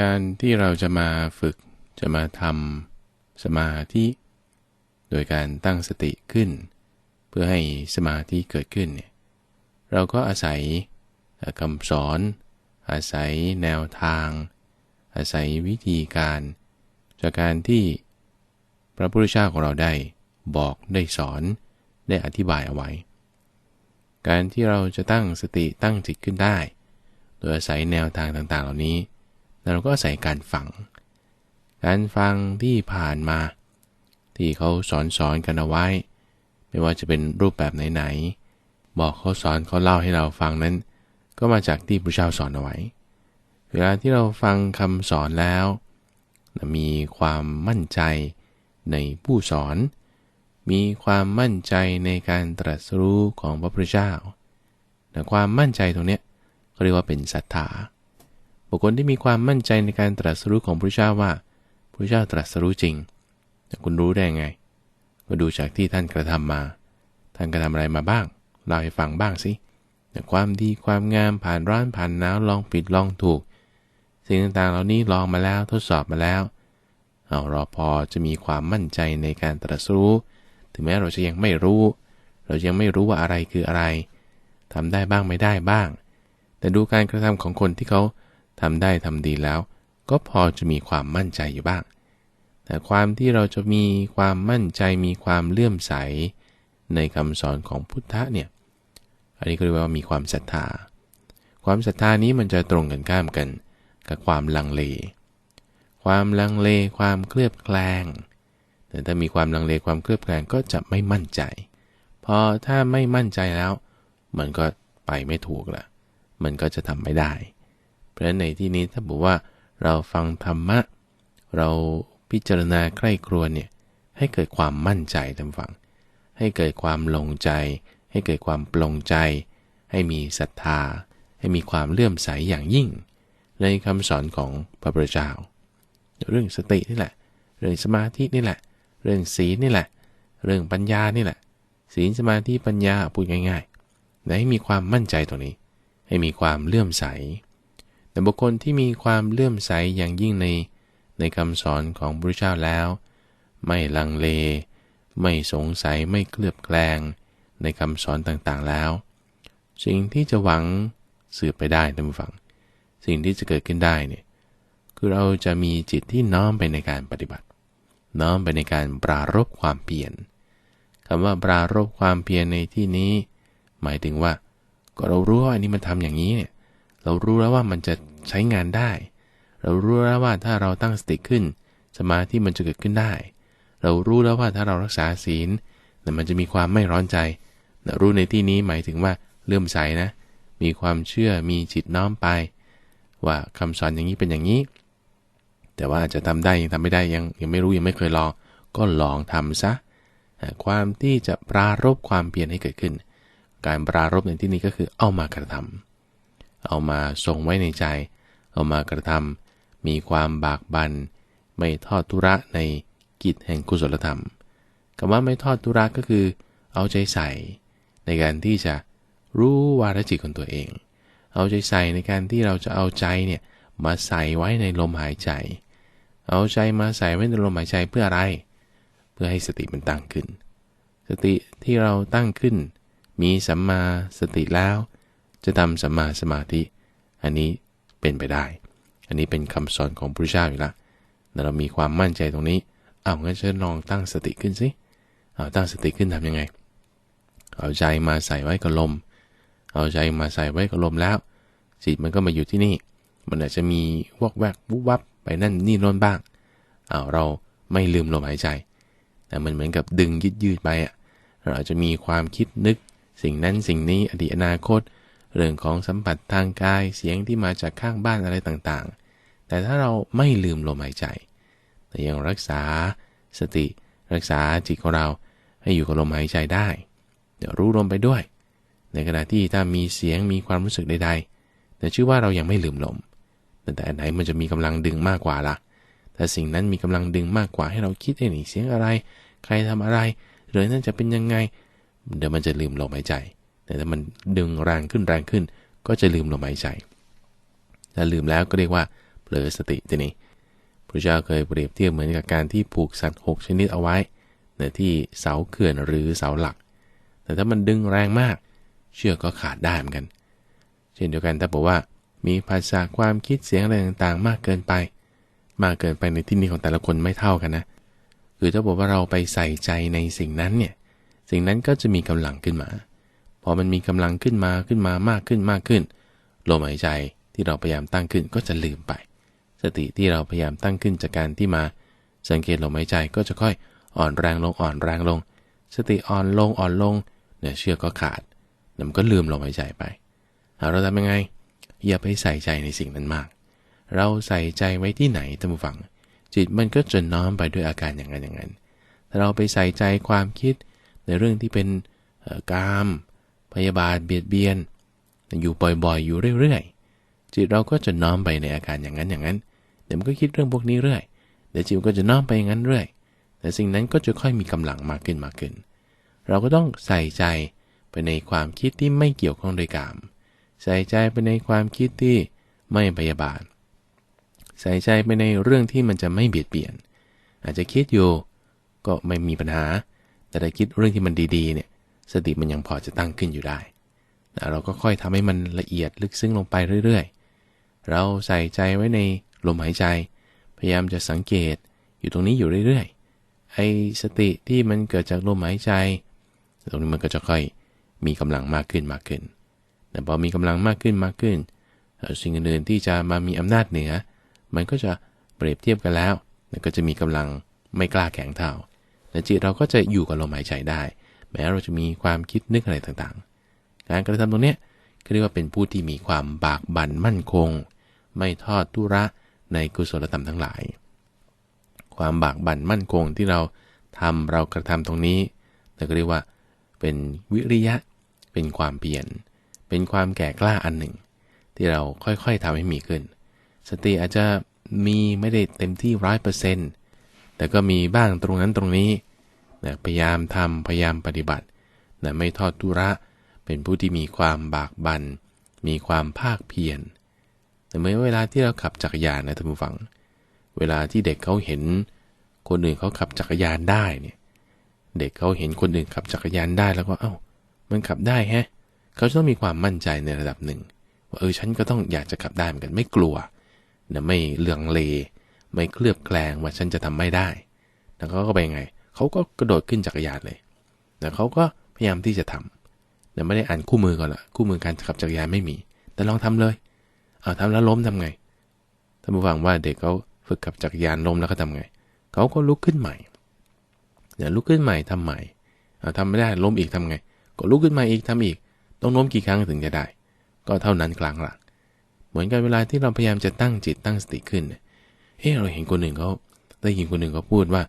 การที่เราจะมาฝึกจะมาทำสมาธิ โดยการตั้งสติขึ้น เพื่อให้สมาธิเกิดขึ้นเนี่ยเราก็อาศัยคำสอน อาศัยแนวทาง อาศัยวิธีการ จากการที่พระพุทธเจ้าของเราได้บอกได้สอนได้อธิบายเอาไว้ การที่เราจะตั้งสติตั้งจิตขึ้นได้ โดยอาศัยแนวทางต่างๆ เหล่านี้ เราก็อาศัยการฟัง การฟังที่ผ่านมา ที่เขาสอนสอนกันเอาไว้ ไม่ว่าจะเป็นรูปแบบไหนๆบอกเขาสอนเขาเล่าให้เราฟังนั้น ก็มาจากที่พระเจ้าสอนเอาไว้ เวลาที่เราฟังคำสอนแล้ว มีความมั่นใจในผู้สอน มีความมั่นใจในการตรัสรู้ของพระพุทธเจ้าแต่ความมั่นใจตรงนี้เขาเรียกว่าเป็นศรัทธา บุคคลที่มีความมั่นใจในการตรัสรู้ของพระเจ้าว่าพระเจ้าตรัสรู้จริง แต่คุณรู้ได้ไง ก็ดูจากที่ท่านกระทำมา ท่านกระทำอะไรมาบ้างเล่าให้ฟังบ้างสิแต่ความดีความงามผ่านร้อนผ่านหนาวลองผิดลองถูก สิ่งต่างๆเหล่านี้ลองมาแล้วทดสอบมาแล้วเอาเราพอจะมีความมั่นใจในการตรัสรู้ ถึงแม้เราจะยังไม่รู้ เรายังไม่รู้ว่าอะไรคืออะไรทำได้บ้างไม่ได้บ้าง แต่ดูการกระทำของคนที่เขา ทำได้ทำดีแล้ว ก็พอจะมีความมั่นใจอยู่บ้าง แต่ความที่เราจะมีความมั่นใจมีความเลื่อมใส ในคำสอนของพุทธะเนี่ย อันนี้ก็เรียกว่ามีความศรัทธา ความศรัทธานี้มันจะตรงกันข้ามกัน กับความลังเล ความลังเล ความเคลือบแคลง แต่ถ้ามีความลังเลความเคลือบแคลงก็จะไม่มั่นใจ พอถ้าไม่มั่นใจแล้ว มันก็ไปไม่ถูกละมันก็จะทำไม่ได้ เพราะฉะนั้นในที่นี้ถ้าบอกว่าเราฟังธรรมะ เราพิจารณาใกล้ครวเนี่ยให้เกิดความมั่นใจทำฟัง ให้เกิดความลงใจ ให้เกิดความปลงใจ ให้มีศรัทธา ให้มีความเลื่อมใสอย่างยิ่ง ในคำสอนของพระพุทธเจ้าเรื่องสตินี่แหละ เรื่องสมาธินี่แหละ เรื่องศีลนี่แหละ เรื่องปัญญานี่แหละ ศีลสมาธิปัญญาพูดง่ายๆให้มีความมั่นใจตรงนี้ ให้มีความเลื่อมใส แต่บุคคลที่มีความเลื่อมใสอย่างยิ่งในในคำสอนของพระเจ้าแล้ว ไม่ลังเล ไม่สงสัยไม่เคลือบแคลงในคำสอนต่างๆแล้ว สิ่งที่จะหวังสืบไปได้ท่านผู้ฟัง สิ่งที่จะเกิดขึ้นได้เนี่ยคือเราจะมีจิตที่น้อมไปในการปฏิบัติ น้อมไปในการปรารบความเปลี่ยนคำว่าปรารบความเพียรในที่นี้ หมายถึงว่า ก็เรารู้ว่าอันนี้มันทำอย่างนี้เนี่ย เรารู้แล้วว่ามันจะใช้งานได้ เรารู้แล้วว่าถ้าเราตั้งสติขึ้น สมาธิมันจะเกิดขึ้นได้ เรารู้แล้วว่าถ้าเรารักษาศีลมันจะมีความไม่ร้อนใจ รู้ในที่นี้หมายถึงว่าเลื่อมใสนะ มีความเชื่อมีจิตน้อมไป ว่าคำสอนอย่างนี้เป็นอย่างนี้ แต่ว่าจะทำได้ยังทำไม่ได้ยังยังไม่รู้ยังไม่เคยลอง ก็ลองทำซะความที่จะปรารบความเปลี่ยนให้เกิดขึ้น การปรารบในที่นี้ก็คือเอามากระทำ เอามาทรงไว้ในใจ เอามากระทำมีความบากบันไม่ทอดทุระในกิจแห่งกุศลธรรมคำว่าไม่ทอดทุระก็คือ เอาใจใส่ ในการที่จะรู้วาระจิตของตัวเอง เอาใจใส่ในการที่เราจะเอาใจเนี่ยมาใส่ไว้ในลมหายใจ เอาใจมาใส่ไว้ในลมหายใจเพื่ออะไร เพื่อให้สติมันตั้งขึ้น สติที่เราตั้งขึ้น มีสัมมาสติแล้ว จะทำสัมมาสมาธิ อันนี้เป็นไปได้ อันนี้เป็นคำสอนของพระเจ้าอยู่ละแล้วเรามีความมั่นใจตรงนี้ เอางั้นจะลองตั้งสติขึ้นสิเอาตั้งสติขึ้นทํำยังไง เอาใจมาใส่ไว้กับลม เอาใจมาใส่ไว้กับลมแล้ว จิตมันก็มาอยู่ที่นี่ มันอาจจะมีวอกแวกวุบวับไปนั่นนี่น่นบ้าง เอาเราไม่ลืมลมหายใจ แต่มันเหมือนกับดึงยืดยืดไปอะ เราอาจจะมีความคิดนึกสิ่งนั้นสิ่งนี้อดีตอนาคต เรื่องของสัมผัสทางกายเสียงที่มาจากข้างบ้านอะไรต่างๆ แต่ถ้าเราไม่ลืมลมหายใจ แต่ยังรักษาสติ รักษาจิตของเราให้อยู่กับลมหายใจได้ เดี๋ยวรู้ลมไปด้วย ในขณะที่ถ้ามีเสียงมีความรู้สึกใด ๆ แต่ชื่อว่าเรายังไม่ลืมลม แต่ไหนมันจะมีกำลังดึงมากกว่าละ่ะแต่สิ่งนั้นมีกำลังดึงมากกว่าให้เราคิดไอ้นี่เสียงอะไร ใครทำอะไร หรือนั่นจะเป็นยังไง เดี๋ยวมันจะลืมลมหายใจ แต่ถ้ามันดึงแรงขึ้นแรงขึ้น ก็จะลืมลมหายใจถ้าลืมแล้วก็เรียกว่าเผลอสติทีนี้พระเจ้าเคยเปรียบเทียบเหมือนกับการที่ผูกสัตว์ 6 ชนิดเอาไว้ในที่เสาเขื่อนหรือเสาหลัก แต่ถ้ามันดึงแรงมาก เชือกก็ขาดได้เหมือนกัน เช่นเดียวกันถ้าบอกว่ามีภาษาความคิดเสียงอะไรต่างๆ มากเกินไป มากเกินไปในที่นี้ของแต่ละคนไม่เท่ากันนะคือถ้าบอกว่าเราไปใส่ใจในสิ่งนั้นเนี่ยสิ่งนั้นก็จะมีกำลังขึ้นมา พอมันมีกำลังขึ้นมาขึ้นมามากขึ้นมากขึ้นลมหายใจที่เราพยายามตั้งขึ้นก็จะลืมไป สติที่เราพยายามตั้งขึ้นจากการที่มา สังเกตลมหายใจก็จะค่อยอ่อนแรงลงอ่อนแรงลง สติอ่อนลงอ่อนลงเนี่ยเชือกก็ขาดมันก็ลืมลมหายใจไปเราทำยังไง อย่าไปใส่ใจในสิ่งนั้นมาก เราใส่ใจไว้ที่ไหนท่านผู้ฟัง จิตมันก็จะน้อมไปด้วยอาการอย่างนั้นอย่างนั้น ถ้าเราไปใส่ใจความคิดในเรื่องที่เป็นกาม พยาบาทเบียดเบียน อยู่บ่อยๆ อยู่เรื่อยๆ จิตเราก็จะน้อมไปในอาการอย่างนั้นอย่างนั้น เดี๋ยวมันก็คิดเรื่องพวกนี้เรื่อย เดี๋ยวจิตก็จะน้อมไปอย่างนั้นเรื่อย แต่สิ่งนั้นก็จะค่อยมีกำลังมากขึ้นมากขึ้น เราก็ต้องใส่ใจไปในความคิดที่ไม่เกี่ยวข้องโดยกาม ใส่ใจไปในความคิดที่ไม่พยาบาท ใส่ใจไปในเรื่องที่มันจะไม่เบียดเบียน อาจจะคิดอยู่ก็ไม่มีปัญหา แต่ถ้าคิดเรื่องที่มันดีๆเนี่ย สติมันยังพอจะตั้งขึ้นอยู่ได้ เราก็ค่อยทำให้มันละเอียดลึกซึ้งลงไปเรื่อยๆ เราใส่ใจไว้ในลมหายใจ พยายามจะสังเกตอยู่ตรงนี้อยู่เรื่อยๆ ไอ้สติที่มันเกิดจากลมหายใจ ตรงนี้มันก็จะค่อยมีกำลังมากขึ้นมากขึ้น แต่พอมีกำลังมากขึ้นมากขึ้น สิ่งอื่นๆที่จะมามีอำนาจเหนือ มันก็จะเปรียบเทียบกันแล้ว ก็จะมีกำลังไม่กล้าแข็งเท่าแต่จิตเราก็จะอยู่กับลมหายใจได้ แม้เราจะมีความคิดนึกอะไรต่างๆ การกระทำตรงนี้เรียกว่าเป็นผู้ที่มีความบากบั่นมั่นคง ไม่ทอดทุระในกุศลธรรมทั้งหลาย ความบากบั่นมั่นคงที่เราทำเรากระทำตรงนี้เราก็เรียกว่า เป็นวิริยะ เป็นความเปลี่ยนเป็นความแก่กล้าอันหนึ่ง ที่เราค่อยๆทำให้มีขึ้น สติอาจจะมีไม่ได้เต็มที่ร้อยเปอร์เซ็นต์แต่ก็มีบ้างตรงนั้นตรงนี้ นะพยายามทำพยายามปฏิบัตินะไม่ทอดทุระ เป็นผู้ที่มีความบากบัน่นมีความภาคเพียรแต่เมื่อเวลาที่เราขับจักรยานนะท่านผู้ฟัง เวลาที่เด็กเขาเห็น คนอื่นเขาขับจักรยานได้เนี่ย เด็กเขาเห็นคนอื่นขับจักรยานได้แล้วก็เอา้า มันขับได้แฮะ เขาจะต้องมีความมั่นใจในระดับหนึ่ง ว่าเออฉันก็ต้องอยากจะขับได้เหมือนกันไม่กลัวนะไม่เลืองเล ไม่เคลือบแคลงว่าฉันจะทำไม่ได้ แล้วเขาก็ไปไง เขาก็กระโดดขึ้นจักรยานเลยแต่เขาก็พยายามที่จะทำแต่ไม่ได้อ่านคู่มือก่อนละคู่มือการขับจักรยานไม่มี แต่ลองทำเลยเอาทำแล้วล้มทำไงท่านผู้ฟังว่าเด็กเขาฝึกขับจักรยานล้มแล้วก็ทำไงเขาก็ลุกขึ้นใหม่เนี่ยลุกขึ้นใหม่ทำใหม่เอาทำไม่ได้ล้มอีกทำไง ก็ลุกขึ้นมาอีกทำอีก ต้องล้มกี่ครั้งถึงจะได้ ก็เท่านั้นกลางหลักเหมือนกันเวลาที่เราพยายามจะตั้งจิตตั้งสติขึ้นเฮ้เราเห็นคนหนึ่งเขาได้ยินคนหนึ่งเขาพูดว่า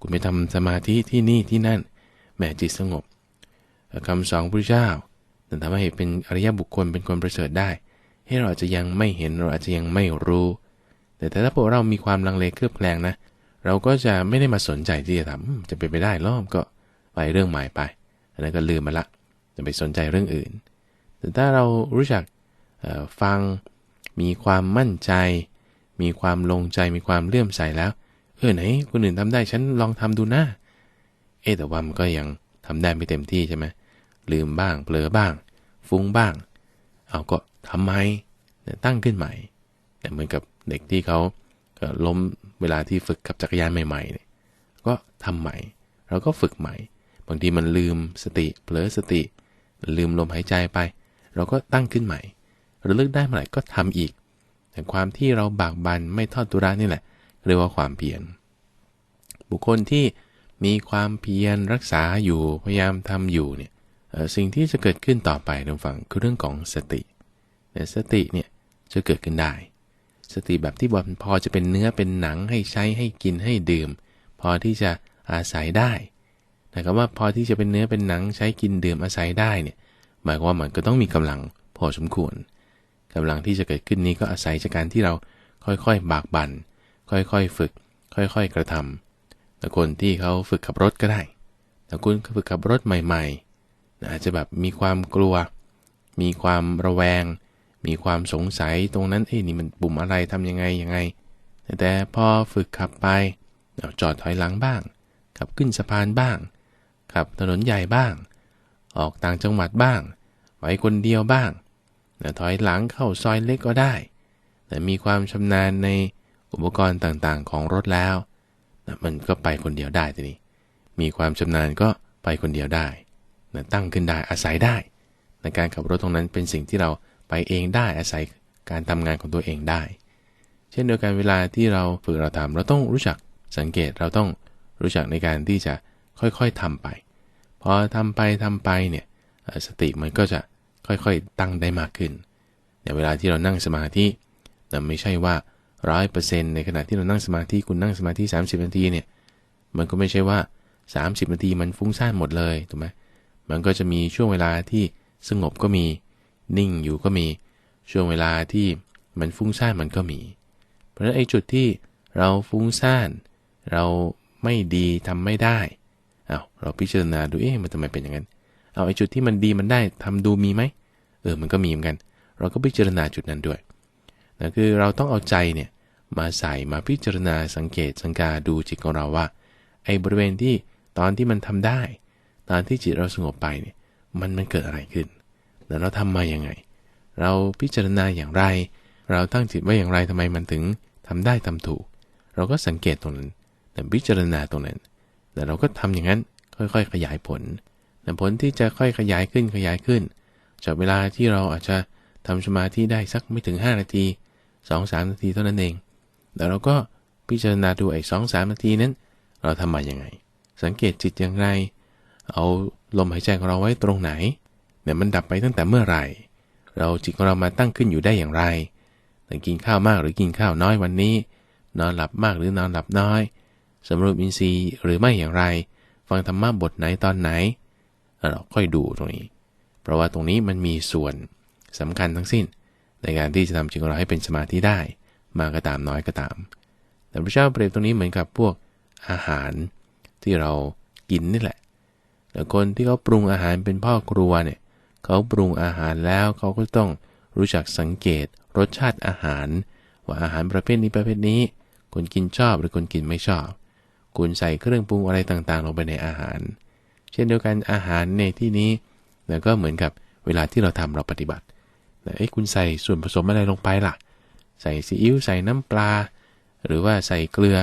คุณไปทำสมาธิที่นี่ที่นั่นแม่จิตสงบคำสอนพระเจ้าแต่ทำให้เป็นอริยบุคคลเป็นคนประเสริฐได้ ให้เราอาจจะยังไม่เห็นเราอาจจะยังไม่รู้ แต่ถ้าพวกเรามีความลังเลเคลือบแคลงนะ เราก็จะไม่ได้มาสนใจที่จะทำจะเป็นไปได้รอบก็ไปเรื่องใหม่ไป อันนั้นก็ลืมมาละ จะไปสนใจเรื่องอื่น แต่ถ้าเรารู้จักฟังมีความมั่นใจ มีความลงใจมีความเลื่อมใสแล้ว เออไหนคนอื่นทำได้ฉันลองทำดูนะเอแต่ว่ามันก็ยังทำได้ไม่เต็มที่ใช่ไหมลืมบ้างเผลอบ้าง ฟุ้งบ้าง เอาก็ทำไมตั้งขึ้นใหม่แต่เหมือนกับเด็กที่เขาล้มเวลาที่ฝึกขับจักรยานใหม่ๆเนี่ยก็ทำใหม่ เราก็ฝึกใหม่ บางทีมันลืมสติเผลอสติ ลืมลมหายใจไป เราก็ตั้งขึ้นใหม่ระลึกได้เมื่อไหร่ก็ทำอีกแต่ความที่เราบากบันไม่ทอดตุระนี่แหละ เรียกว่าความเพียร บุคคลที่มีความเพียรรักษาอยู่พยายามทำอยู่เนี่ยสิ่งที่จะเกิดขึ้นต่อไปทางฝั่งคือเรื่องของสติแต่สติเนี่ยจะเกิดขึ้นได้ สติแบบที่บอกพอจะเป็นเนื้อเป็นหนังให้ใช้ให้กินให้ดื่ม พอที่จะอาศัยได้แต่คำว่าพอที่จะเป็นเนื้อเป็นหนังใช้กินดื่มอาศัยได้เนี่ยหมายความว่ามันก็ต้องมีกำลังพอสมควรกำลังที่จะเกิดขึ้นนี้ก็อาศัยจากการที่เราค่อยๆ บากบัน่น ค่อยๆฝึก ค่อยๆกระทำแต่คนที่เขาฝึกขับรถก็ได้แต่คุณฝึกขับรถใหม่ๆ อาจจะแบบมีความกลัว มีความระแวง มีความสงสัยตรงนั้นเอ้นี่มันปุ่มอะไรทำยังไงยังไง แต่พอฝึกขับไปจอดถอยหลังบ้าง ขับขึ้นสะพานบ้าง ขับถนนใหญ่บ้าง ออกต่างจังหวัดบ้าง ไว้คนเดียวบ้างถอยหลังเข้าซอยเล็กก็ได้ แต่มีความชำนาญใน อุปกรณ์ต่างๆ ของรถแล้ว มันก็ไปคนเดียวได้ทีนี้ มีความชำนาญก็ไปคนเดียวได้ตั้งขึ้นได้อาศัยได้ในการขับรถตรงนั้นเป็นสิ่งที่เราไปเองได้อาศัยการทำงานของตัวเองได้ เช่นเดียวกันเวลาที่เราฝึกเราทำเราต้องรู้จักสังเกตเราต้องรู้จักในการที่จะค่อยๆทำไป พอทำไปทำไปเนี่ยสติมันก็จะค่อยๆตั้งได้มากขึ้นในเวลาที่เรานั่งสมาธิแต่ไม่ใช่ว่า ร้อยเปอร์เซ็นต์ในขณะที่เรานั่งสมาธิคุณนั่งสมาธิ 30 นาทีเนี่ยมันก็ไม่ใช่ว่า 30 นาทีมันฟุ้งซ่านหมดเลยถูกไหมมันก็จะมีช่วงเวลาที่สงบก็มี นิ่งอยู่ก็มี ช่วงเวลาที่มันฟุ้งซ่านมันก็มี เพราะฉะนั้นไอ้จุดที่เราฟุ้งซ่าน เราไม่ดีทำไม่ได้เอาเราพิจารณาดูเอ๊ะมันทำไมเป็นอย่างนั้น เอาไอ้จุดที่มันดีมันได้ทำดูมีไหมเออมันก็มีเหมือนกัน เราก็พิจารณาจุดนั้นด้วย นะคือเราต้องเอาใจเนี่ยมาใส่มาพิจารณาสังเกตสังกาดูจิตของเราว่าไอ้บริเวณที่ตอนที่มันทำได้ ตอนที่จิตเราสงบไปเนี่ยมันมันเกิดอะไรขึ้นแล้วเราทำมาอย่างไง เราพิจารณาอย่างไร เราตั้งจิตไว้อย่างไรทำไมมันถึงทำได้ทำถูก เราก็สังเกตตรงนั้นแต่พิจารณาตรงนั้น แต่เราก็ทำอย่างนั้นค่อยๆ ขยายผลแต่ผลที่จะค่อยขยายขึ้นขยายขึ้นจากเวลาที่เราอาจจะทำสมาธิได้สักไม่ถึง 5 นาที 2อสนาทีเท่านั้นเองแต่เราก็พิจารณาดูไอ้สองสามนาทีนั้น เราทำมาอย่างไง สังเกตจิตอย่างไร เอาลมหายใจของเราไว้ตรงไหนเนี่ยมันดับไปตั้งแต่เมื่อไหร่ เราจิตของเรามาตั้งขึ้นอยู่ได้อย่างไรแต่กินข้าวมากหรือกินข้าวน้อยวันนี้ นอนหลับมากหรือนอนหลับน้อยสำรวจอินทรีย์หรือไม่อย่างไร ฟังธรรมะบทไหนตอนไหน เราค่อยดูตรงนี้ เพราะว่าตรงนี้มันมีส่วนสำคัญทั้งสิ้น ในการที่จะทำจิตของเราให้เป็นสมาธิได้ มากก็ตามน้อยก็ตาม แต่พระเจ้าเปรียบตรงนี้เหมือนกับพวกอาหารที่เรากินนี่แหละแต่คนที่เขาปรุงอาหารเป็นพ่อครัวเนี่ยเขาปรุงอาหารแล้วเขาก็ต้องรู้จักสังเกตรสชาติอาหาร ว่าอาหารประเภทนี้ประเภทนี้คนกินชอบหรือคนกินไม่ชอบ คุณใส่เครื่องปรุงอะไรต่างๆ ลงไปในอาหาร เช่นเดียวกันอาหารในที่นี้แล้วก็เหมือนกับเวลาที่เราทำเราปฏิบัติ แต่ไอ้คุณใส่ส่วนผสมอะไรลงไปล่ะ ใส่ซีอิ๊วใส่น้ำปลา หรือว่าใส่เกลือ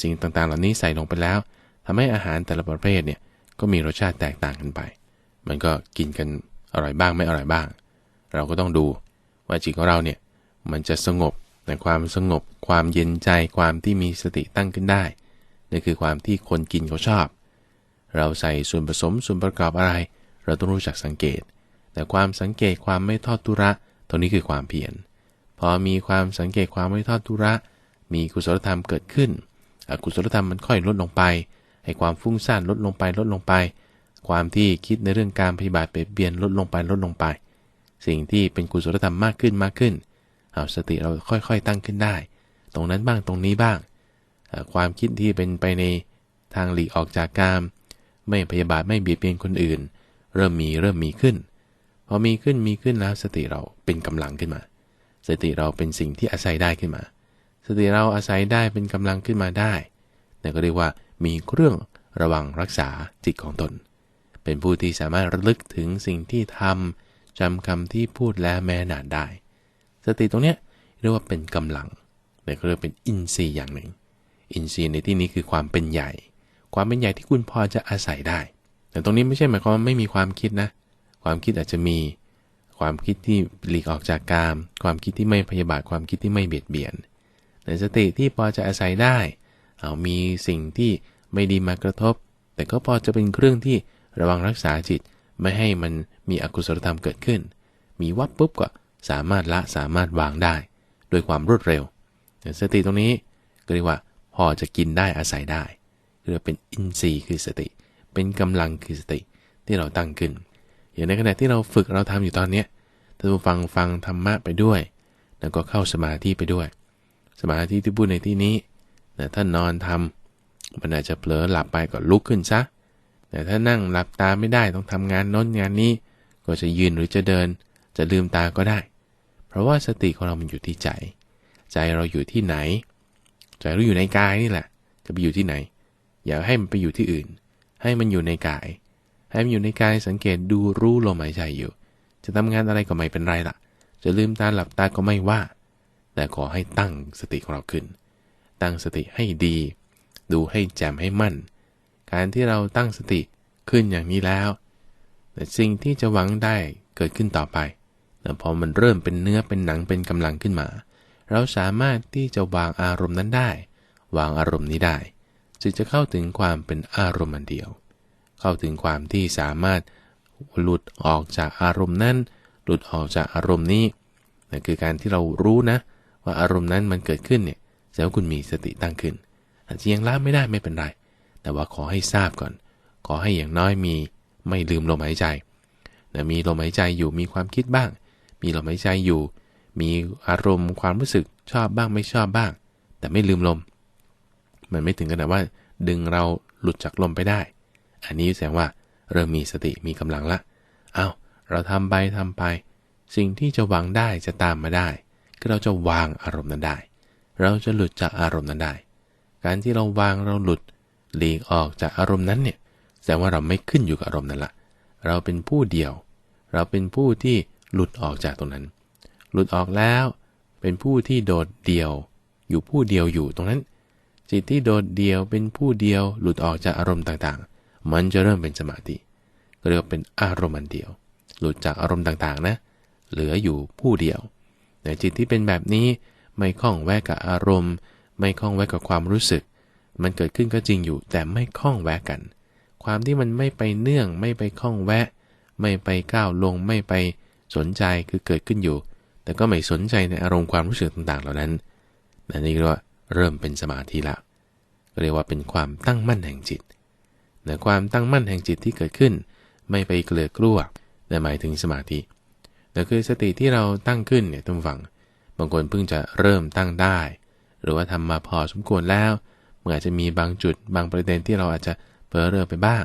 สิ่งต่างๆ เหล่านี้ใส่ลงไปแล้วทำให้อาหารแต่ละประเภทเนี่ยก็มีรสชาติแตกต่างกันไป มันก็กินกันอร่อยบ้างไม่อร่อยบ้าง เราก็ต้องดูว่าจิตของเราเนี่ยมันจะสงบในความสงบ ความเย็นใจความที่มีสติตั้งขึ้นได้นี่คือความที่คนกินเขาชอบ เราใส่ส่วนผสมส่วนประกอบอะไร เราต้องรู้จักสังเกต แต่ความสังเกตความไม่ทอดทุระตรงนี้คือความเพียรพอมีความสังเกตความไม่ทอดทุระ มีกุศลธรรมเกิดขึ้นอกุศลธรรมมันค่อยลดลงไป ให้ความฟุ้งซ่านลดลงไปลดลงไป ความที่คิดในเรื่องการปฏิบัติเปลี่ยนลดลงไปลดลงไป สิ่งที่เป็นกุศลธรรมมากขึ้นมากขึ้นเอาสติเราค่อยๆ ตั้งขึ้นได้ ตรงนั้นบ้างตรงนี้บ้าง ความคิดที่เป็นไปในทางหลีกออกจากกาม ไม่พยาบาทไม่เบียดเบียนคนอื่น เริ่มมีเริ่มมีขึ้น อมีขึ้นมีขึ้นแล้วสติเราเป็นกำลังขึ้นมา สติเราเป็นสิ่งที่อาศัยได้ขึ้นมา สติเราอาศัยได้เป็นกำลังขึ้นมาได้นั่นก็เรียกว่ามีเครื่องระวังรักษาจิตของตน เป็นผู้ที่สามารถระลึกถึงสิ่งที่ทำจำคำที่พูดแล้วแม้นานได้ สติตรงเนี้ยเรียกว่าเป็นกำลังนี่ก็เรียกเป็นอินทรีย์อย่างหนึ่ง อินทรีย์ในที่นี้คือความเป็นใหญ่ ความเป็นใหญ่ที่คุณพอจะอาศัยได้ แต่ตรงนี้ไม่ใช่หมายความว่าไม่มีความคิดนะ ความคิดอาจจะมี ความคิดที่หลีกออกจากกาม ความคิดที่ไม่พยาบาทความคิดที่ไม่เบียดเบียนในสติที่พอจะอาศัยได้เอามีสิ่งที่ไม่ดีมากระทบ แต่ก็พอจะเป็นเครื่องที่ระวังรักษาจิตไม่ให้มันมีอกุศลธรรมเกิดขึ้น มีวับปุ๊บก็สามารถละสามารถวางได้ด้วยความรวดเร็ว สติตรงนี้ก็เรียกว่าพอจะกินได้อาศัยได้เรียกเป็นอินทรีย์คือสติ เป็นกำลังคือสติที่เราตั้งขึ้น อย่างในขณะที่เราฝึกเราทำอยู่ตอนนี้ท่านผู้ฟังฟังธรรมะไปด้วย แล้วก็เข้าสมาธิไปด้วย สมาธิที่พูดในที่นี้นะท่านนอนทำมันอาจจะเผลอหลับไปก็ลุกขึ้นซะ แต่ถ้านั่งหลับตาไม่ได้ต้องทำงานน้นงานนี้ ก็จะยืนหรือจะเดิน จะลืมตาก็ได้ เพราะว่าสติของเรามันอยู่ที่ใจ ใจเราอยู่ที่ไหน ใจเราอยู่ในกายนี่แหละ จะไปอยู่ที่ไหน อย่าให้มันไปอยู่ที่อื่น ให้มันอยู่ในกาย ให้มันอยู่ในกายสังเกตดูรู้ลมหายใจอยู่ จะทำงานอะไรก็ไม่เป็นไรล่ะ จะลืมตาหลับตาก็ไม่ว่า แต่ขอให้ตั้งสติของเราขึ้น ตั้งสติให้ดี ดูให้แจ่มให้มั่น การที่เราตั้งสติขึ้นอย่างนี้แล้ว แต่สิ่งที่จะหวังได้เกิดขึ้นต่อไปแต่พอมันเริ่มเป็นเนื้อเป็นหนังเป็นกำลังขึ้นมา เราสามารถที่จะวางอารมณ์นั้นได้ วางอารมณ์นี้ได้จึงจะเข้าถึงความเป็นอารมณ์อันเดียว เข้าถึงความที่สามารถหลุดออกจากอารมณ์นั้น หลุดออกจากอารมณ์นี้นั่นคือการที่เรารู้นะ ว่าอารมณ์นั้นมันเกิดขึ้นเนี่ยแสดงว่าคุณมีสติตั้งขึ้นอาจจะยังละไม่ได้ไม่เป็นไร แต่ว่าขอให้ทราบก่อน ขอให้อย่างน้อยมีไม่ลืมลมหายใจนะมีลมหายใจอยู่มีความคิดบ้าง มีลมหายใจอยู่ มีอารมณ์ความรู้สึกชอบบ้างไม่ชอบบ้าง แต่ไม่ลืมลม มันไม่ถึงขนาดว่าดึงเราหลุดจากลมไปได้ อันนี้แสดงว่าเริ่มมีสติมีกำลังละเอาเราทำไปทำไป สิ่งที่จะหวังได้จะตามมาได้คือเราจะวางอารมณ์นั้นได้ เราจะหลุดจากอารมณ์นั้นได้ การที่เราวางเราหลุดหลีกออกจากอารมณ์นั้นเนี่ยแสดงว่าเราไม่ขึ้นอยู่กับอารมณ์นั้นละเราเป็นผู้เดียว เราเป็นผู้ที่หลุดออกจากตรงนั้น หลุดออกแล้วเป็นผู้ที่โดดเดี่ยว อยู่ผู้เดียวอยู่ตรงนั้น จิตที่โดดเดี่ยวเป็นผู้เดียวหลุดออกจากอารมณ์ต่างๆ มันจะเริ่มเป็นสมาธิเรียกว่าเป็นอารมณ์เดียว หลุดจากอารมณ์ต่างๆนะ เหลืออยู่ผู้เดียวแต่จิตที่เป็นแบบนี้ไม่คล้องแวะกับอารมณ์ ไม่คล้องแวะกับความรู้สึก มันเกิดขึ้นก็จริงอยู่ แต่ไม่คล้องแวะกัน ความที่มันไม่ไปเนื่อง ไม่ไปคล้องแวะ ไม่ไปก้าวลง ไม่ไปสนใจคือเกิดขึ้นอยู่ แต่ก็ไม่สนใจในอารมณ์ความรู้สึกต่างๆ เหล่านั้นนั่นนี่เรียกว่าเริ่มเป็นสมาธิละเรียกว่าเป็นความตั้งมั่นแห่งจิต แต่ความตั้งมั่นแห่งจิตที่เกิดขึ้น ไม่ไปเกลือกลัวนั่หมายถึงสมาธิแต่คือสติที่เราตั้งขึ้นเนี่ยต้องฟัง บางคนเพิ่งจะเริ่มตั้งได้ หรือว่าทำมาพอสมควรแล้วมันอาจจะมีบางจุดบางประเด็นที่เราอาจจะเผลอเรอไปบ้าง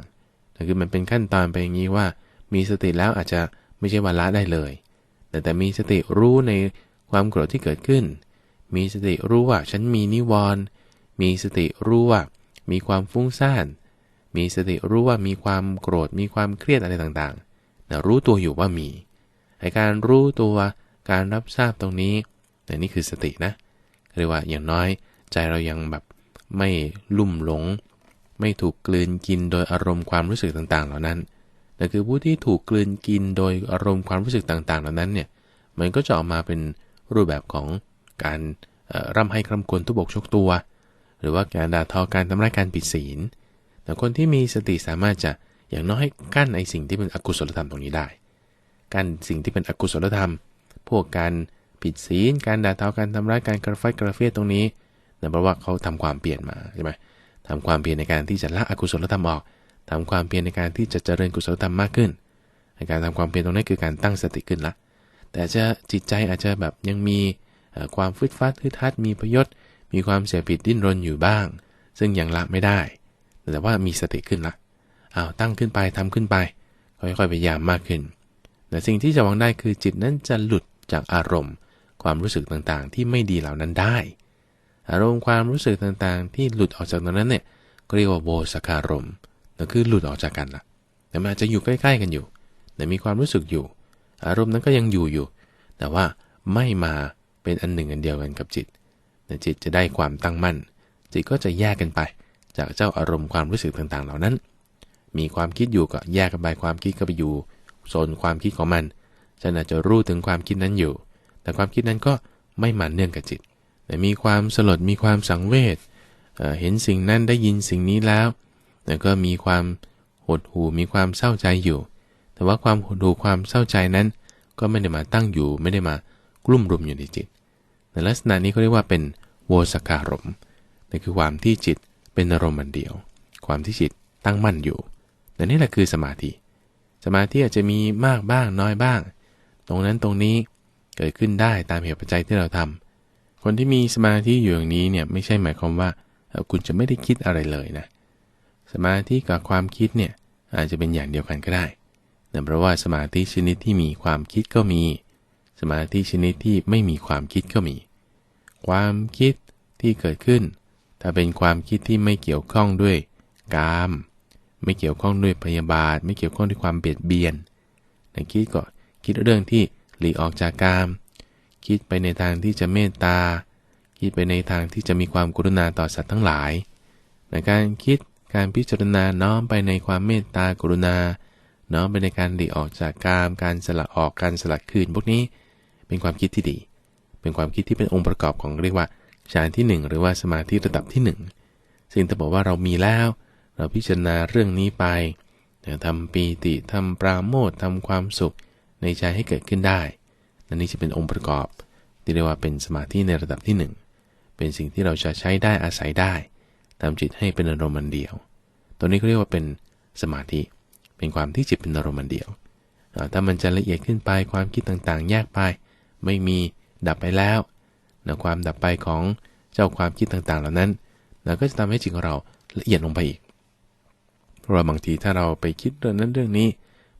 แต่คือมันเป็นขั้นตอนไปอย่างนี้ว่า มีสติแล้วอาจจะไม่ใช่วันละได้เลย แต่แต่มีสติรู้ในความโกรธที่เกิดขึ้น มีสติรู้ว่าฉันมีนิวรณ์มีสติรู้ว่ามีความฟุ้งซ่าน มีสติรู้ว่ามีความโกรธมีความเครียดอะไรต่างๆนะรู้ตัวอยู่ว่ามีไอการรู้ตัวการรับทราบตรงนี้แต่นี่คือสตินะเรียกว่าอย่างน้อยใจเรายังแบบไม่ลุ่มหลง ไม่ถูกกลืนกินโดยอารมณ์ความรู้สึกต่างๆ เหล่านั้นแต่คือผู้ที่ถูกกลืนกินโดยอารมณ์ความรู้สึกต่างๆ เหล่านั้นเนี่ยมันก็จะออกมาเป็นรูปแบบของการร่ำให้คำควรทุบกชกตัว หรือว่าการด่าทอการทำร้ายการปิดศีล แต่คนที่มีสติสามารถจะอย่างน้อยกั้นไอสิ่งที่เป็นอกุศลธรรมตรงนี้ได้ กั้นสิ่งที่เป็นอกุศลธรรม พวกการผิดศีล การด่าทอการทำร้าย การกระไฟกระเฟียตรงนี้เนื่องเพราะว่าเขาทำความเปลี่ยนมาใช่ไหมทำความเปลี่ยนในการที่จะละอกุศลธรรมออกทำความเปลี่ยนในการที่จะเจริญกุศลธรรมมากขึ้นในการทำความเปลี่ยนตรงนี้คือการตั้งสติขึ้นละ แต่จะจิตใจอาจจะแบบยังมีความฟึดฟัดทึดทัดมีพยศ มีความเสียผิดดิ้นรนอยู่บ้าง ซึ่งยังละไม่ได้ แต่ว่ามีสติขึ้นละอ้าวตั้งขึ้นไปทำขึ้นไป ค่อยๆพยายามมากขึ้นแต่สิ่งที่จะหวังได้คือจิตนั้นจะหลุดจากอารมณ์ ความรู้สึกต่างๆ ที่ไม่ดีเหล่านั้นได้ อารมณ์ความรู้สึกต่างๆ ที่หลุดออกจากตรงนั้นเนี่ยก็เรียกว่าโวสคารมนั่นคือหลุดออกจากกันละแต่มันอาจะอยู่ใกล้ๆกันอยู่ แต่มีความรู้สึกอยู่ อารมณ์นั้นก็ยังอยู่อยู่ แต่ว่าไม่มาเป็นอันหนึ่งอันเดียวกันกับจิตแต่จิตจะได้ความตั้งมั่น จิตก็จะแยกกันไป จากเจ้าอารมณ์ความรู้สึกต่างๆ เหล่านั้น มีความคิดอยู่ก็แยกกันไปความคิดก็ไปอยู่โซนความคิดของมันฉันอาจจะรู้ถึงความคิดนั้นอยู่ แต่ความคิดนั้นก็ไม่หมันเนื่องกับจิต แต่มีความสลดมีความสังเวชเเห็นสิ่งนั้นได้ยินสิ่งนี้แล้วแล้วก็มีความหดหู่มีความเศร้าใจอยู่ แต่ว่าความหดหู่ความเศร้าใจนั้น ก็ไม่ได้มาตั้งอยู่ ไม่ได้มากลุ่มรุมอยู่ในจิต ในลักษณะนี้ก็เรียกว่าเป็นโวสการมนั่นคือความที่จิต เป็นอารมณ์ันเดียว ความที่จิตตั้งมั่นอยู่แต่นี่แหละคือสมาธิ สมาธิอาจจะมีมากบ้างน้อยบ้าง ตรงนั้นตรงนี้เกิดขึ้นได้ตามเหตุปัจจัยที่เราทำคนที่มีสมาธิอยู่อย่างนี้เนี่ยไม่ใช่หมายความว่าคุณจะไม่ได้คิดอะไรเลยนะ สมาธิกับความคิดเนี่ยอาจจะเป็นอย่างเดียวกันก็ได้นื่เพราะว่าสมาธิชนิดที่มีความคิดก็มี สมาธิชนิดที่ไม่มีความคิดก็มี ความคิดที่เกิดขึ้น ถ้าเป็นความคิดที่ไม่เกี่ยวข้องด้วยกาม ไม่เกี่ยวข้องด้วยพยาบาท ไม่เกี่ยวข้องด้วยความเบียดเบียนแต่คิดก็คิดเรื่องที่หลีกออกจากกาม คิดไปในทางที่จะเมตตา คิดไปในทางที่จะมีความกรุณาต่อสัตว์ทั้งหลายในการคิดการพิจารณาน้อมไปในความเมตตากรุณา น้อมไปในการหลีกออกจากกาม การสละออกการสลัดคืนพวกนี้ เป็นความคิดที่ดี เป็นความคิดที่เป็นองค์ประกอบของเรียกว่า ฌานที่ 1 หรือว่าสมาธิระดับที่ 1 ซึ่งจะบอกว่าเรามีแล้ว เราพิจารณาเรื่องนี้ไปทำปีติทำปราโมททำความสุขในใจให้เกิดขึ้นได้นั่นนี่จะเป็นองค์ประกอบ ที่เรียกว่าเป็นสมาธิในระดับที่ 1 เป็นสิ่งที่เราจะใช้ได้อาศัยได้ทำจิตให้เป็นอารมณ์เดียว ตัวนี้ก็เรียกว่าเป็นสมาธิ เป็นความที่จิตเป็นอารมณ์เดียว ถ้ามันจะละเอียดขึ้นไปความคิดต่างๆ แยกไป ไม่มีดับไปแล้ว นะความดับไปของเจ้าความคิดต่างๆ เหล่านั้นเราก็จะทำให้จิตของเราละเอียดลงไปอีกราะว่าบางทีถ้าเราไปคิดเรื่องนั้นเรื่องนี้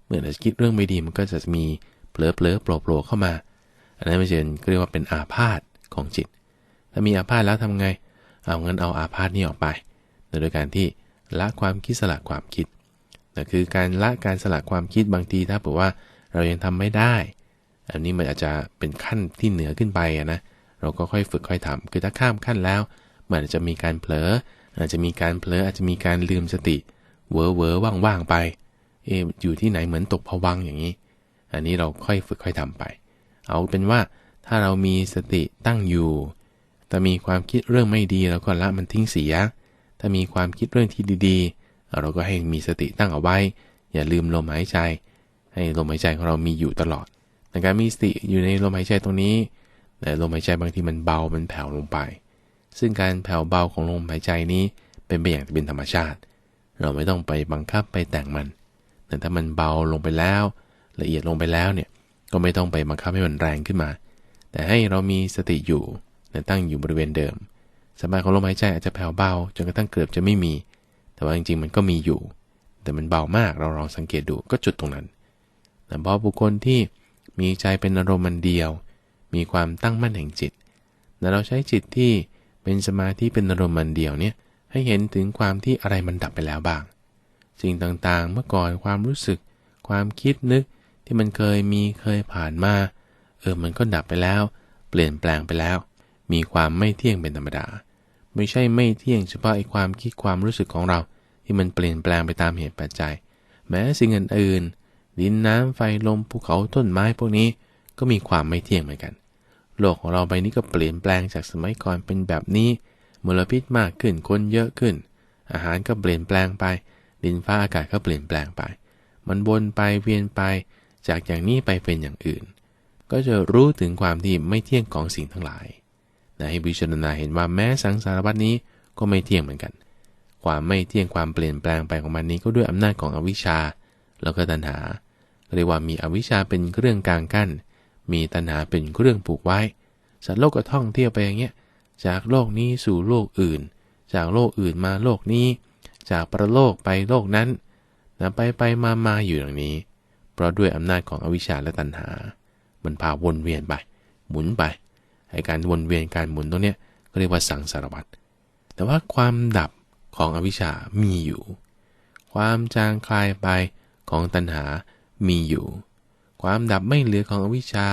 เมื่อเราคิดเรื่องไม่ดีมันก็จะมีเผลอเผลอโผล่โผล่เข้ามา อันนั้นไม่ใช่เรียกว่าเป็นอาพาธของจิต ถ้ามีอาพาธแล้วทำไง เอาเงินเอาอาพาธนี้ออกไป โดยการที่ละความคิดสละความคิดนั่นคือการละการสละความคิดบางทีถ้าเผื่อว่าเรายังทำไม่ได้ อันนี้มันอาจจะเป็นขั้นที่เหนือขึ้นไปนะ เราก็ค่อยฝึกค่อยทำคือถ้าข้ามขั้นแล้ว มันอาจจะมีการเผลออาจจะมีการเผลออาจจะมีการลืมสติ เวอเวอว่างๆไป เออยู่ที่ไหนเหมือนตกผวังอย่างนี้ อันนี้เราค่อยฝึกค่อยทำไป เอาเป็นว่าถ้าเรามีสติตั้งอยู่ แต่มีความคิดเรื่องไม่ดีเราก็ละมันทิ้งเสีย ถ้ามีความคิดเรื่องที่ดีๆ เราก็ให้มีสติตั้งเอาไว้ อย่าลืมลมหายใจ ให้ลมหายใจของเรามีอยู่ตลอดในการมีสติอยู่ในลมหายใจตรงนี้ แต่ลมหายใจบางทีมันเบา มันแผ่วลงไป ซึ่งการแผ่วเบาของลมหายใจนี้เป็นไปอย่างเป็นธรรมชาติ เราไม่ต้องไปบังคับไปแต่งมัน แต่ถ้ามันเบาลงไปแล้ว ละเอียดลงไปแล้วเนี่ย ก็ไม่ต้องไปบังคับให้มันแรงขึ้นมา แต่ให้เรามีสติอยู่ตั้งอยู่บริเวณเดิม สมาธิของลมหายใจอาจจะแผ่วเบาจนกระทั่งเกือบจะไม่มี แต่ว่าจริงๆ มันก็มีอยู่ แต่มันเบามากเราลองสังเกตดูก็จุดตรงนั้นแต่พอบุคคลที่มีใจเป็นอารมณ์มันเดียว มีความตั้งมั่นแห่งจิตแต่เราใช้จิตที่เป็นสมาธิเป็นอารมณ์มันเดียวเนี่ยให้เห็นถึงความที่อะไรมันดับไปแล้วบ้าง สิ่งต่างๆ เมื่อก่อนความรู้สึก ความคิดนึกที่มันเคยมีเคยผ่านมา เออมันก็ดับไปแล้ว เปลี่ยนแปลงไปแล้ว มีความไม่เที่ยงเป็นธรรมดา ไม่ใช่ไม่เที่ยงเฉพาะไอ้ความคิดความรู้สึกของเรา ที่มันเปลี่ยนแปลงไปตามเหตุปัจจัย แม้สิ่งอื่นๆดินน้ำไฟลมภูเขาต้นไม้พวกนี้ก็มีความไม่เที่ยงเหมือนกัน โลกของเราใบนี้ก็เปลี่ยนแปลงจากสมัยก่อนเป็นแบบนี้มลพิษมากขึ้นคนเยอะขึ้น อาหารก็เปลี่ยนแปลงไป ดินฟ้าอากาศก็เปลี่ยนแปลงไป มันวนไปเวียนไป จากอย่างนี้ไปเป็นอย่างอื่น ก็จะรู้ถึงความที่ไม่เที่ยงของสิ่งทั้งหลายนะให้พิจารณาเห็นว่าแม้สังสารวัตนี้ก็ไม่เที่ยงเหมือนกัน ความไม่เที่ยงความเปลี่ยนแปลงไปของมันนี้ก็ด้วยอำนาจของอวิชชา แล้วก็ตัณหาเรียกว่ามีอวิชชาเป็นเครื่องกลางกั้น มีตัณหาเป็นเครื่องผูกไว้ สัตว์โลกก็ท่องเที่ยวไปอย่างเงี้ย จากโลกนี้สู่โลกอื่น จากโลกอื่นมาโลกนี้ จากประโลกไปโลกนั้นนะไปไปมามาอยู่อย่างนี้ เพราะด้วยอำนาจของอวิชชาและตัณหา มันพาวนเวียนไป หมุนไปไอการวนเวียนการหมุนตรงเนี้ยก็เรียกว่าสังสารวัตรแต่ว่าความดับของอวิชชามีอยู่ ความจางคลายไปของตัณหามีอยู่ ความดับไม่เหลือของอวิชชา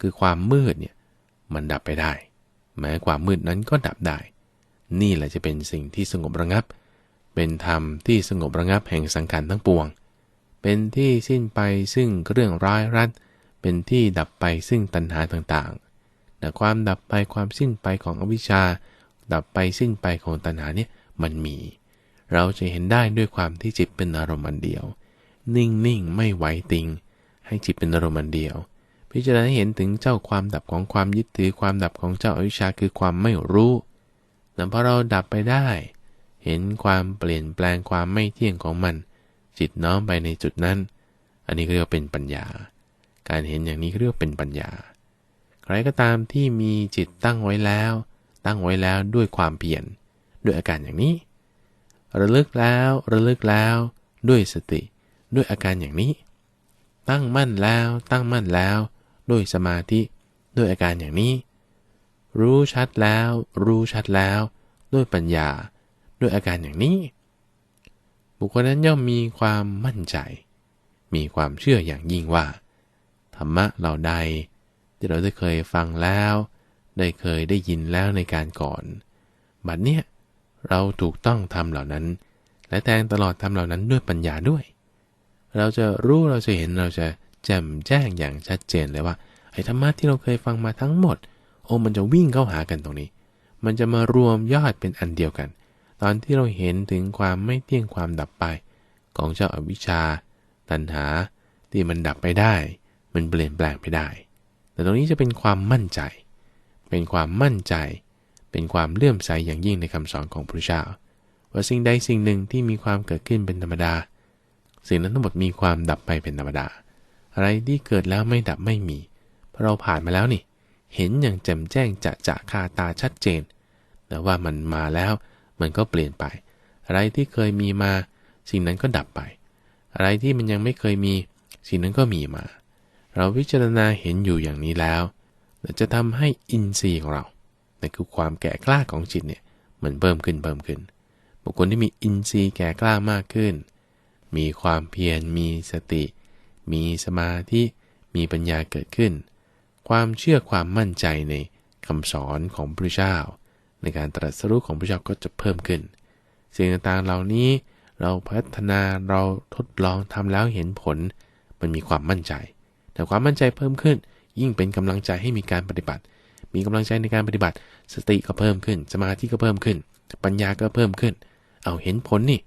คือความมืดเนี่ยมันดับไปได้ แม้ความมืดนั้นก็ดับได้ นี่แหละจะเป็นสิ่งที่สงบระงับ เป็นธรรมที่สงบระงับแห่งสังขารทั้งปวง เป็นที่สิ้นไปซึ่งเรื่องร้ายรัดเป็นที่ดับไปซึ่งตัณหาต่างๆ แต่ความดับไปความสิ้นไปของอวิชชา ดับไปสิ้นไปของตัณหาเนี่ยมันมี เราจะเห็นได้ด้วยความที่จิตเป็นอารมณ์อันเดียว นิ่งนิ่งไม่ไหวติง ให้จิตเป็นอารมณ์เดียว พิจารณาเห็นถึงเจ้าความดับของความยึดถือความดับของเจ้าอวิชชาคือความไม่รู้แต่พอเราดับไปได้ เห็นความเปลี่ยนแปลงความไม่เที่ยงของมัน จิตน้อมไปในจุดนั้น อันนี้เรียกว่าเป็นปัญญา การเห็นอย่างนี้เรียกว่าเป็นปัญญา ใครก็ตามที่มีจิตตั้งไว้แล้ว ตั้งไว้แล้วด้วยความเพียรด้วยอาการอย่างนี้ ระลึกแล้วระลึกแล้วด้วยสติ ด้วยอาการอย่างนี้ ตั้งมั่นแล้วตั้งมั่นแล้ว ด้วยสมาธิด้วยอาการอย่างนี้ รู้ชัดแล้ว รู้ชัดแล้ว ด้วยปัญญา ด้วยอาการอย่างนี้ บุคคลนั้นย่อมมีความมั่นใจ มีความเชื่ออย่างยิ่งว่า ธรรมะเหล่าใด ที่เราได้เคยฟังแล้ว ได้เคยได้ยินแล้วในการก่อนบัดเนี้ยเราถูกต้องทำเหล่านั้น และแทงตลอดทำเหล่านั้นด้วยปัญญาด้วย เราจะรู้เราจะเห็นเราจะแจ่มแจ้งอย่างชัดเจนเลยว่าไอ้ธรรมะที่เราเคยฟังมาทั้งหมด โอ้มันจะวิ่งเข้าหากันตรงนี้ มันจะมารวมยอดเป็นอันเดียวกัน ตอนที่เราเห็นถึงความไม่เที่ยงความดับไป ของเจ้าอวิชชา ตัณหา ที่มันดับไปได้ มันเปลี่ยนแปลงไปได้ แต่ตรงนี้จะเป็นความมั่นใจ เป็นความมั่นใจ เป็นความเลื่อมใสอย่างยิ่งในคำสอนของพระเจ้าว่าสิ่งใดสิ่งหนึ่งที่มีความเกิดขึ้นเป็นธรรมดา สิ่งนั้นทั้งหมดมีความดับไปเป็นธรรมดา อะไรที่เกิดแล้วไม่ดับไม่มี เพราะเราผ่านมาแล้วนี่ เห็นอย่างแจ่มแจ้งจะจะคาตาชัดเจน แต่ว่ามันมาแล้ว มันก็เปลี่ยนไป อะไรที่เคยมีมา สิ่งนั้นก็ดับไป อะไรที่มันยังไม่เคยมี สิ่งนั้นก็มีมา เราพิจารณาเห็นอยู่อย่างนี้แล้วจะทำให้อินทรีย์ของเรานั่นคือความแก่กล้าของจิตเนี่ยมันเพิ่มขึ้นเพิ่มขึ้น บุคคลที่มีอินทรีย์แก่กล้ามากขึ้น มีความเพียร มีสติ มีสมาธิ มีปัญญาเกิดขึ้น ความเชื่อความมั่นใจในคำสอนของพระเจ้า ในการตรัสรู้ของพระเจ้าก็จะเพิ่มขึ้น สิ่งต่างๆเหล่านี้เราพัฒนาเราทดลองทำแล้วเห็นผล มันมีความมั่นใจ แต่ความมั่นใจเพิ่มขึ้น ยิ่งเป็นกำลังใจให้มีการปฏิบัติ มีกำลังใจในการปฏิบัติ สติก็เพิ่มขึ้น สมาธิก็เพิ่มขึ้น ปัญญาก็เพิ่มขึ้น เอาเห็นผลนี่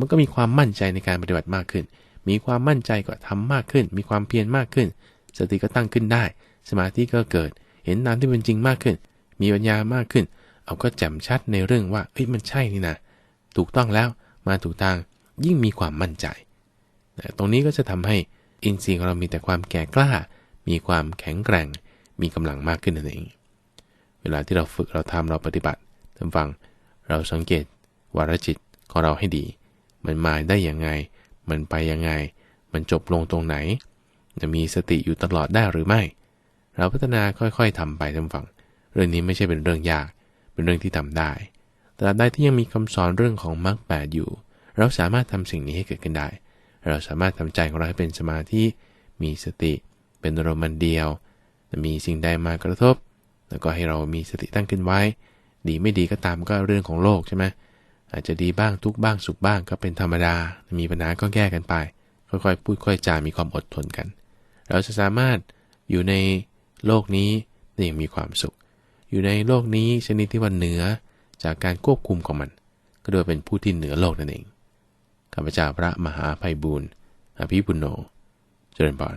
มันก็มีความมั่นใจในการปฏิบัติมากขึ้น มีความมั่นใจก็ทำมากขึ้น มีความเพียรมากขึ้น สติก็ตั้งขึ้นได้ สมาธิก็เกิด เห็นตามที่เป็นจริงมากขึ้น มีปัญญามากขึ้น เอาก็แจ่มชัดในเรื่องว่าเอ้ยมันใช่นี่นะ ถูกต้องแล้ว มาถูกทาง ยิ่งมีความมั่นใจ ตรงนี้ก็จะทำให้อินทรีย์ของเรามีแต่ความแก่กล้า มีความแข็งแกร่ง มีกำลังมากขึ้นนั่นเอง เวลาที่เราฝึกเราทำเราปฏิบัติท่านฟัง เราสังเกตวารจิตของเราให้ดี มันมาได้ยังไง มันไปยังไง มันจบลงตรงไหน จะมีสติอยู่ตลอดได้หรือไม่ เราพัฒนาค่อยๆทำไปท่านฟังเรื่องนี้ไม่ใช่เป็นเรื่องยาก เป็นเรื่องที่ทำได้แต่ได้ที่ยังมีคำสอนเรื่องของมรรคแปดอยู่ เราสามารถทำสิ่งนี้ให้เกิดขึ้นได้ เราสามารถทำใจของเราให้เป็นสมาธิ มีสติ เป็นอารมณ์เดียว มีสิ่งใดมากระทบ แล้วก็ให้เรามีสติตั้งขึ้นไว้ ดีไม่ดีก็ตามก็เรื่องของโลกใช่ไหม อาจจะดีบ้างทุกบ้างสุขบ้างก็เป็นธรรมดา มีปัญหาก็แก้กันไป ค่อยๆ พูดค่อยจามีความอดทนกัน เราจะสามารถอยู่ในโลกนี้ได้อย่างมีความสุข อยู่ในโลกนี้ชนิดที่ว่าเหนือจากการควบคุมของมัน ก็โดยเป็นผู้ที่เหนือโลกนั่นเองข้าพเจ้าพระมหาภัยบูรณ์อภิปุโนเจริญพร